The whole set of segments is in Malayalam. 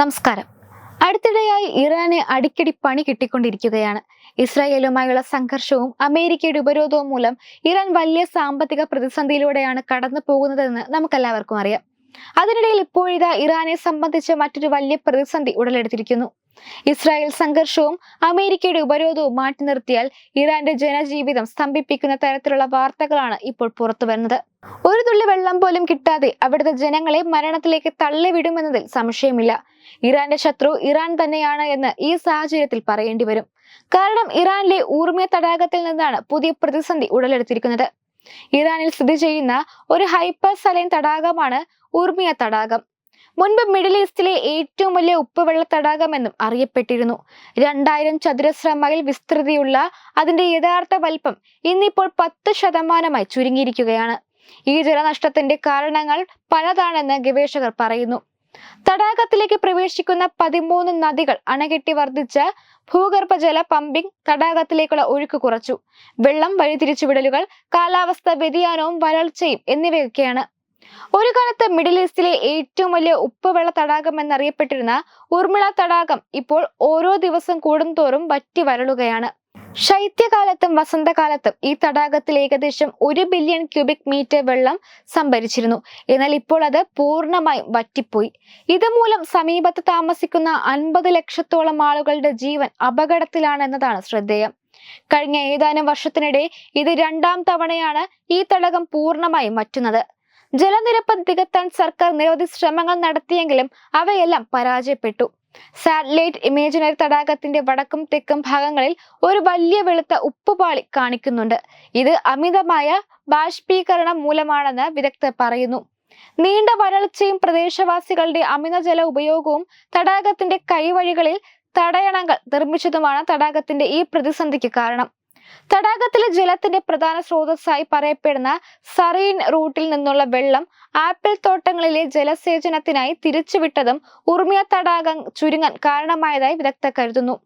നമസ്കാരം. അടുത്തിടെയായി ഇറാന് അടിക്കടി പണി കിട്ടിക്കൊണ്ടിരിക്കുകയാണ്. ഇസ്രായേലുമായുള്ള സംഘർഷവും അമേരിക്കയുടെ ഉപരോധവും മൂലം ഇറാൻ വലിയ സാമ്പത്തിക പ്രതിസന്ധിയിലൂടെയാണ് കടന്നു പോകുന്നതെന്ന് നമുക്കെല്ലാവർക്കും അറിയാം. അതിനിടയിൽ ഇപ്പോഴിതാ ഇറാനെ സംബന്ധിച്ച് മറ്റൊരു വലിയ പ്രതിസന്ധി ഉടലെടുത്തിരിക്കുന്നു. ഇസ്രായേൽ സംഘർഷവും അമേരിക്കയുടെ ഉപരോധവും മാറ്റി നിർത്തിയാൽ ഇറാന്റെ ജനജീവിതം സ്തംഭിപ്പിക്കുന്ന തരത്തിലുള്ള വാർത്തകളാണ് ഇപ്പോൾ പുറത്തു വരുന്നത്. ഒരു തുള്ളി വെള്ളം പോലും കിട്ടാതെ അവിടുത്തെ ജനങ്ങളെ മരണത്തിലേക്ക് തള്ളിവിടുമെന്നതിൽ സംശയമില്ല. ഇറാന്റെ ശത്രു ഇറാൻ തന്നെയാണ് എന്ന് ഈ സാഹചര്യത്തിൽ പറയേണ്ടി വരും. കാരണം ഇറാനിലെ ഊർമിയ തടാകത്തിൽ നിന്നാണ് പുതിയ പ്രതിസന്ധി ഉടലെടുത്തിരിക്കുന്നത്. ഇറാനിൽ സ്ഥിതി ചെയ്യുന്ന ഒരു ഹൈപ്പർ സലൈൻ തടാകമാണ് ഊർമിയ തടാകം. മുൻപ് മിഡിൽ ഈസ്റ്റിലെ ഏറ്റവും വലിയ ഉപ്പുവെള്ള തടാകമെന്നും അറിയപ്പെട്ടിരുന്നു. രണ്ടായിരം ചതുരശ്ര മൈൽ വിസ്തൃതിയുള്ള അതിന്റെ യഥാർത്ഥ വലിപ്പം ഇന്നിപ്പോൾ പത്ത് ശതമാനമായി ചുരുങ്ങിയിരിക്കുകയാണ്. ഈ ജലനഷ്ടത്തിന്റെ കാരണങ്ങൾ പലതാണെന്ന് ഗവേഷകർ പറയുന്നു. തടാകത്തിലേക്ക് പ്രവേശിക്കുന്ന പതിമൂന്ന് നദികൾ അണകെട്ടി വർദ്ധിച്ച ഭൂഗർഭജല പമ്പിംഗ് തടാകത്തിലേക്കുള്ള ഒഴുക്ക് കുറച്ചു. വെള്ളം വഴിതിരിച്ചുവിടലുകൾ കാലാവസ്ഥ വ്യതിയാനവും വരൾച്ചയും എന്നിവയൊക്കെയാണ്. ഒരു കാലത്ത് മിഡിൽ ഈസ്റ്റിലെ ഏറ്റവും വലിയ ഉപ്പുവെള്ള തടാകം എന്നറിയപ്പെട്ടിരുന്ന ഉർമിള തടാകം ഇപ്പോൾ ഓരോ ദിവസം കൂടുന്തോറും വറ്റി വരളുകയാണ്. ശൈത്യകാലത്തും വസന്തകാലത്തും ഈ തടാകത്തിൽ ഏകദേശം ഒരു ബില്യൺ ക്യൂബിക് മീറ്റർ വെള്ളം സംഭരിച്ചിരുന്നു. എന്നാൽ ഇപ്പോൾ അത് പൂർണമായും വറ്റിപ്പോയി. ഇതുമൂലം സമീപത്ത് താമസിക്കുന്ന അൻപത് ലക്ഷത്തോളം ആളുകളുടെ ജീവൻ അപകടത്തിലാണെന്നതാണ് ശ്രദ്ധേയം. കഴിഞ്ഞ ഏതാനും വർഷത്തിനിടെ ഇത് രണ്ടാം തവണയാണ് ഈ തടാകം പൂർണമായും വറ്റുന്നത്. ജലനിരപ്പ് തികത്താൻ സർക്കാർ നിരവധി ശ്രമങ്ങൾ നടത്തിയെങ്കിലും അവയെല്ലാം പരാജയപ്പെട്ടു. സാറ്റലൈറ്റ് ഇമേജിനറി തടാകത്തിന്റെ വടക്കും തെക്കും ഭാഗങ്ങളിൽ ഒരു വലിയ വെളുത്ത ഉപ്പുപാളി കാണിക്കുന്നുണ്ട്. ഇത് അമിതമായ ബാഷ്പീകരണം മൂലമാണെന്ന് വിദഗ്ധർ പറയുന്നു. നീണ്ട വരൾച്ചയും പ്രദേശവാസികളുടെ അമിതജല ഉപയോഗവും തടാകത്തിന്റെ കൈവഴികളിൽ തടയണങ്ങൾ നിർമ്മിച്ചതുമാണ് തടാകത്തിന്റെ ഈ പ്രതിസന്ധിക്ക് കാരണം. തടാകത്തിലെ ജലത്തിന്റെ പ്രധാന സ്രോതസ്സായി പറയപ്പെടുന്ന സറീൻ റൂട്ടിൽ നിന്നുള്ള വെള്ളം ആപ്പിൾ തോട്ടങ്ങളിലെ ജലസേചനത്തിനായി തിരിച്ചുവിട്ടതും ഉർമിയ തടാകം ചുരുങ്ങാൻ കാരണമായതായി വിദഗ്ധ കരുതുന്നു.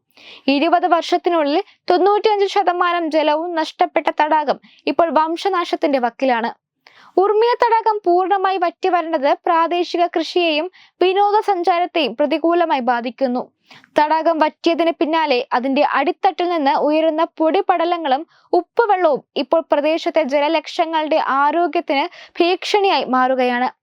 ഇരുപത് വർഷത്തിനുള്ളിൽ തൊണ്ണൂറ്റിയഞ്ച് ശതമാനം ജലവും നഷ്ടപ്പെട്ട തടാകം ഇപ്പോൾ വംശനാശത്തിന്റെ വക്കിലാണ്. ഉർമിയ തടാകം പൂർണമായി വറ്റി വരേണ്ടത് പ്രാദേശിക കൃഷിയെയും വിനോദസഞ്ചാരത്തെയും പ്രതികൂലമായി ബാധിക്കുന്നു. തടാകം വറ്റിയതിന് പിന്നാലെ അതിന്റെ അടിത്തട്ടിൽ നിന്ന് ഉയരുന്ന പൊടിപടലങ്ങളും ഉപ്പുവെള്ളവും ഇപ്പോൾ പ്രദേശത്തെ ജലലക്ഷങ്ങളുടെ ആരോഗ്യത്തിന് ഭീഷണിയായി മാറുകയാണ്.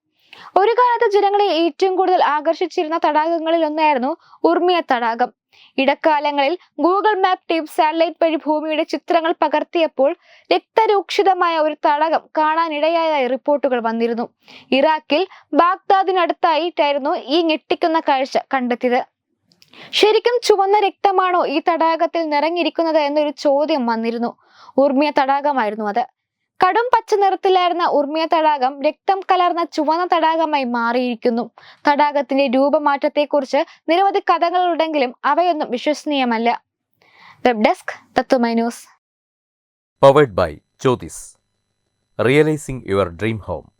ഒരു കാലത്ത് ജനങ്ങളെ ഏറ്റവും കൂടുതൽ ആകർഷിച്ചിരുന്ന തടാകങ്ങളിൽ ഒന്നായിരുന്നു ഉർമിയ തടാകം. ഇടക്കാലങ്ങളിൽ ഗൂഗിൾ മാപ്പ് ടീം സാറ്റലൈറ്റ് വഴി ഭൂമിയുടെ ചിത്രങ്ങൾ പകർത്തിയപ്പോൾ രക്തരൂക്ഷിതമായ ഒരു തടാകം കാണാനിടയായതായി റിപ്പോർട്ടുകൾ വന്നിരുന്നു. ഇറാഖിൽ ബാഗ്ദാദിനടുത്തായിട്ടായിരുന്നു ഈ ഞെട്ടിക്കുന്ന കാഴ്ച കണ്ടെത്തിയത്. ശരിക്കും ചുവന്ന രക്തമാണോ ഈ തടാകത്തിൽ നിറഞ്ഞിരിക്കുന്നത് എന്നൊരു ചോദ്യം വന്നിരുന്നു. ഊർമിയ തടാകമായിരുന്നു അത്. കടും പച്ച നിറത്തിലായിരുന്ന ഉർമിയ തടാകം രക്തം കലർന്ന ചുവന്ന തടാകമായി മാറിയിരിക്കുന്നു. തടാകത്തിന്റെ രൂപമാറ്റത്തെക്കുറിച്ച് നിരവധി കഥകളുണ്ടെങ്കിലും അവയൊന്നും വിശ്വസനീയമല്ല. Web desk Tatwamayi news. Powered by Jyothis realising your dream home